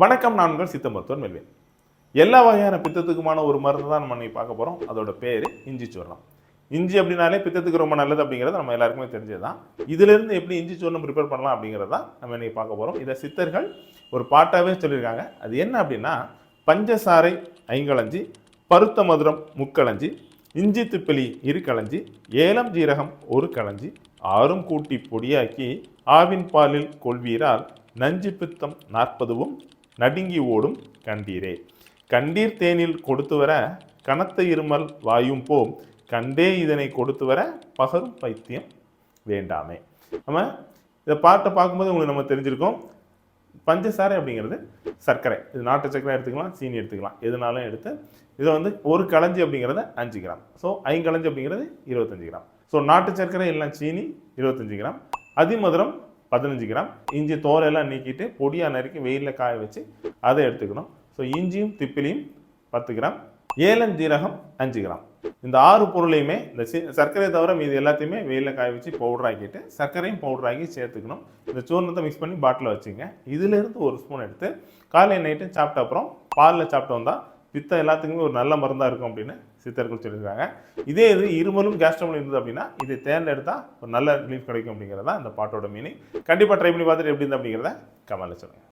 வணக்கம் நான் உங்கள் சித்த மருத்துவன் மெல்வேன். எல்லா வகையான பித்தத்துக்குமான ஒரு மருந்து தான் நம்ம இன்னைக்கு பார்க்க போகிறோம் அதோட பேர் இஞ்சி சூர்ணம். இஞ்சி அப்படின்னாலே பித்தத்துக்கு ரொம்ப நல்லது அப்படிங்கிறது நம்ம எல்லாருக்குமே தெரிஞ்சது தான் இதிலிருந்து எப்படி இஞ்சி சூர்ணம் ப்ரிப்பேர் பண்ணலாம் அப்படிங்கிறத நம்ம இன்னைக்கு பார்க்க போகிறோம் இதை சித்தர்கள் ஒரு பாட்டாகவே சொல்லியிருக்காங்க. அது என்ன அப்படின்னா பஞ்சசாரை ஐங்கலஞ்சி பருத்த மதுரம் முக்களஞ்சி இஞ்சி திப்பிலி இரு களஞ்சி ஏலம் ஜீரகம் ஒரு களஞ்சி ஆறும் கூட்டி பொடியாக்கி ஆவின் பாலில் கொள்வீரால் நஞ்சு பித்தம் நாற்பதுவும் நடுங்கி ஓடும் கண்டீரே. கண்டீர் தேனில் கொடுத்து வர கனத்த இருமல் வாயும் போம் கண்டே இதனை கொடுத்து வர பகரும் பைத்தியம் வேண்டாமே. நம்ம இந்த பாட்டை பார்க்கும்போது உங்களுக்கு நம்ம தெரிஞ்சிருக்கோம். பஞ்சசாரை அப்படிங்கிறது சர்க்கரை. இது நாட்டு சர்க்கரை எடுத்துக்கலாம் சீனி எடுத்துக்கலாம். எதுனாலும் எடுத்து இதை வந்து ஒரு களஞ்சி அப்படிங்கிறது அஞ்சு கிராம். ஸோ ஐங்கலஞ்சி அப்படிங்கிறது இருபத்தஞ்சு கிராம். ஸோ நாட்டு சர்க்கரை எல்லாம் சீனி இருபத்தஞ்சு கிராம். அதிமதுரம் பதினஞ்சு கிராம். இஞ்சி தோலையெல்லாம் நீக்கிட்டு பொடியாக நறுக்கி வெயிலில் காய வச்சு அதை எடுத்துக்கணும். ஸோ இஞ்சியும் திப்பிலியும் பத்து கிராம். ஏலஞ்சீரகம் அஞ்சு கிராம். இந்த ஆறு பொருளையுமே இந்த சி சர்க்கரையை தவிர மீது எல்லாத்தையுமே வெயிலில் காய வச்சு பவுடர் ஆக்கிட்டு சர்க்கரையும் பவுடர் ஆக்கி சேர்த்துக்கணும். இந்த சூர்ணத்தை மிக்ஸ் பண்ணி பாட்டில் வச்சுங்க. இதிலிருந்து ஒரு ஸ்பூன் எடுத்து காலை நைட்டு சாப்பிட்ட அப்புறம் பாலில் சாப்பிட்டு வந்தால் பித்தம் எல்லாத்துக்குமே ஒரு நல்ல மருந்தாக இருக்கும் அப்படின்னு சித்தர்கள் சொல்லியிருக்காங்க. இதே இது இருமலும் கேஸ்ட்ரமலும் இருந்தது அப்படின்னா இது தேர்ந்து எடுத்தால் ஒரு நல்ல ரிலீஃப் கிடைக்கும் அப்படிங்கிறதா இந்த பாட்டோட மீனிங் கண்டிப்பாக ட்ரை பண்ணி பார்த்துட்டு எப்படி இருந்தது அப்படிங்கிறத கமெண்ட்ல சொல்லுங்கள்